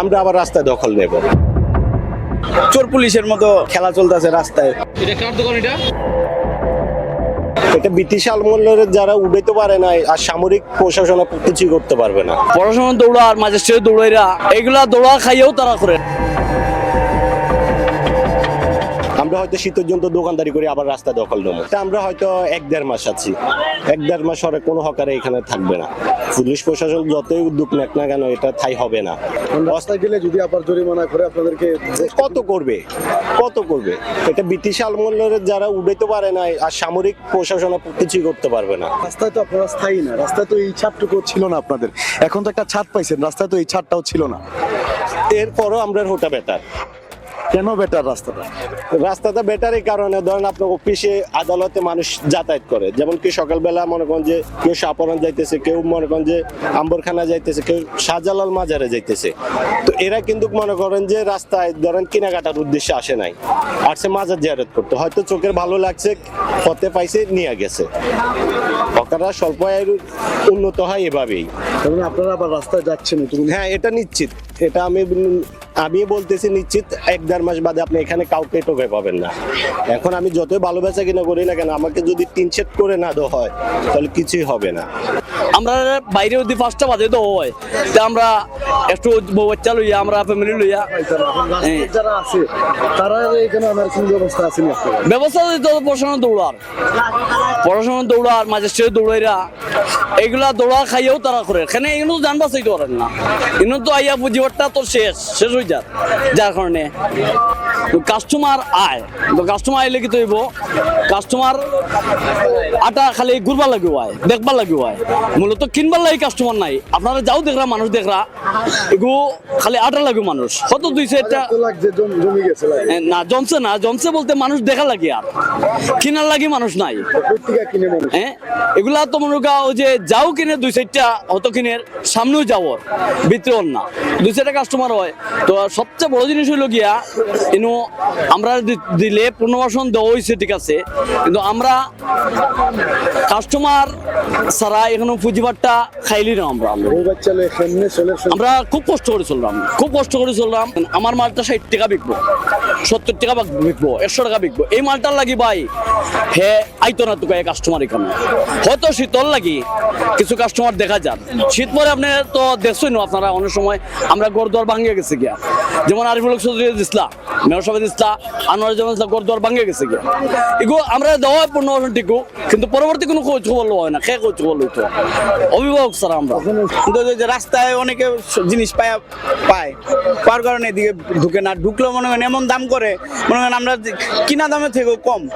আমরা আবার রাস্তায় দখল নেব। চোর পুলিশের মতো খেলা চলতেছে রাস্তায়। এটা কার দোকান এটা? এটা ব্রিটিশ আমলের যারা উঠাইতে পারে না আর সামরিক প্রশাসন কিছুই করতে পারবে না। পড়াশোনা দৌড়া আর মাঝে দৌড়াইরা এগুলা দৌড়া খাইয়েও তারা করে। আমরা হয়তো শীতের জন্য দোকানদারি করে আবার রাস্তা দখল নেব। তা আমরা হয়তো এক দেড় মাস আছি। এক দেড় মাস পরে কোনো হকারে এখানে থাকবে না। পুলিশ প্রশাসন যতই উদ্যোগ নেক না কেন এটা ঠাই হবে না। রাস্তায় গেলে যদি আবার জরিমানা করে আপনাদেরকে কত করবে? কত করবে? এটা ব্রিটিশ আমলের যারা উঠাইতে পারে না আর সামরিক প্রশাসন কিছুই করতে পারবে না। রাস্তায় তো আপনারা স্থায়ী না। রাস্তায় তো এই ছাদটুকু ছিল না আপনাদের। এখন তো একটা ছাদ পাইছেন রাস্তায় তো এই ছাদটাও ছিল না। এরপরও আমরা হোটা বেটার। কেন বেটার রাস্তাটা? রাস্তাটা বেটার এই কারণে ধরেন আপনার অফিসে আদালতে মানুষ যাতায়াত করে। যেমন কি সকালবেলা মনে করেন যে কেউ সাপরণ যাইতেছে কেউ মনে করেন যে আম্বরখানা যাইতেছে কেউ শাহজালাল মাজারে যাইতেছে। তো এরা কিন্তু মনে করেন যে রাস্তায় ধরেন কেনাকাটার উদ্দেশ্যে আসে নাই। আসছে মাজার জিয়ারত করতে। হয়তো চোখের ভালো লাগছে পথে পাইছে নিয়ে গেছে। হকাররা স্বল্প আয়ের উন্নত হয় এভাবেই। কারণ মানে আপনারা আবার রাস্তায় যাচ্ছেন হ্যাঁ এটা নিশ্চিত। এটা আমি আমি বলতেছি নিশ্চিত এক দেড় মাস বাদে আপনি এখানে কাউকে টোকে পাবেন না। এখন আমি যতই ভালো বেচা কিনা করি না কেন আমাকে যদি তিন সেট করে না দেওয়া হয় তাহলে কিছুই হবে না। আমরা বাইরে যদি পাঁচটা বাজে তো হয় তা আমরা একটু বউ বাচ্চা লইয়া আমরা ফ্যামিলি লইয়া। যারা আছে তারা এখানে আমার ব্যবস্থা আছে ব্যবস্থা দিতে হবে পড়াশোনা দৌড়ার। পড়াশোনা দৌড়ার ম্যাজিস্ট্রেট দৌড়াইরা এগুলা দৌড়া খাইয়েও তারা করে। এখানে এগুলো জানবা চাইতে পারেন না। এগুলো তো আইয়া বুঝিবারটা তো শেষ শেষ হয়ে যার। যার কারণে। কাস্টমার আয়। তো কাস্টমার আইলে কি তৈব? কাস্টমার আটা খালি ঘুরবার লাগিব আয় দেখবার লাগিব আয় মূলত কিনবার লাগে কাস্টমার নাই। আপনারা যাও দেখরা মানুষ দেখরা এগু খালি আটা লাগবে মানুষ। কত দুই চারটা তো লাগছে জম- জমি গেছে লাগে এ, না জমছে না। জমছে বলতে মানুষ দেখা লাগে আর। কিনার লাগে মানুষ নাই। কিনে হ্যাঁ এগুলা তো মনে করা ওই যে যাও কিনে দুই চারটা হতো কিনের সামনেও যাও ভিতরেও না। দুই চারটা কাস্টমার হয়। তো সবচেয়ে বড় জিনিস হইল গিয়া ইনু আমরা দিলে পুনর্বাসন দেওয়া হয়েছে ঠিক আছে। কিন্তু আমরা কাস্টমার ছাড়া এখনও পুঁজিবারটা খাইলি না আমরা। আমরা খুব কষ্ট করে চললাম খুব কষ্ট করে চললাম। আমার মালটা ষাট টাকা বিকবো। সত্তর টাকা বিকবো, একশো টাকা বিকবো। এই মালটার লাগি ভাই, হে, আইতো না তোকে কাস্টমার এখানে। হয়তো শীতল লাগি, কিছু কাস্টমার দেখা যান শীত পরে আপনি তো দেখছেন আপনারা, অনেক সময় আমরা গড়দুয়ার ভাঙিয়ে গেছে গিয়া। যেমন আরিফুল চৌধুরী দিসলা, মেয়র সাহেব দিসলা, আনোয়ার জামান দিসলা গড়দুয়ার ভাঙিয়ে গেছে গিয়া। এগুলো আমরা দেওয়া পূর্ণ টিকু কিন্তু পরবর্তী কোনো খোঁজ খবর হয় না। কে খোঁজ খবর লইতো? অভিভাবক স্যার আমরা। কিন্তু রাস্তায় অনেকে জিনিস পায় পায়। পাওয়ার কারণে এদিকে ঢুকে না। ঢুকলেও মনে হয় এমন দাম করে। মনে করেন আমরা কিনা দামে থেকেও কম।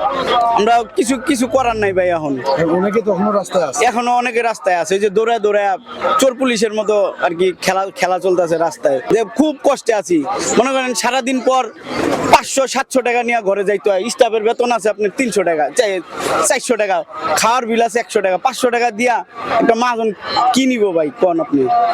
আমরা কিছু কিছু করার নাই ভাই এখন। অনেকে তখনও রাস্তায় আছে। এখনও অনেকে রাস্তায় আছে। যে দৌড়ায় দৌড়ায় চোর পুলিশের মতো আর কি খেলা খেলা চলতেছে রাস্তায়। যে খুব কষ্টে আছি। মনে করেন সারাদিন পর পাঁচশো সাতশো টাকা নিয়ে ঘরে যাইতে হয়। স্টাফের বেতন আছে আপনার তিনশো টাকা চাই- চারশো টাকা। খাওয়ার বিল আছে একশো টাকা। পাঁচশো টাকা দিয়া একটা মাজন কি নিব ভাই? কন আপনি?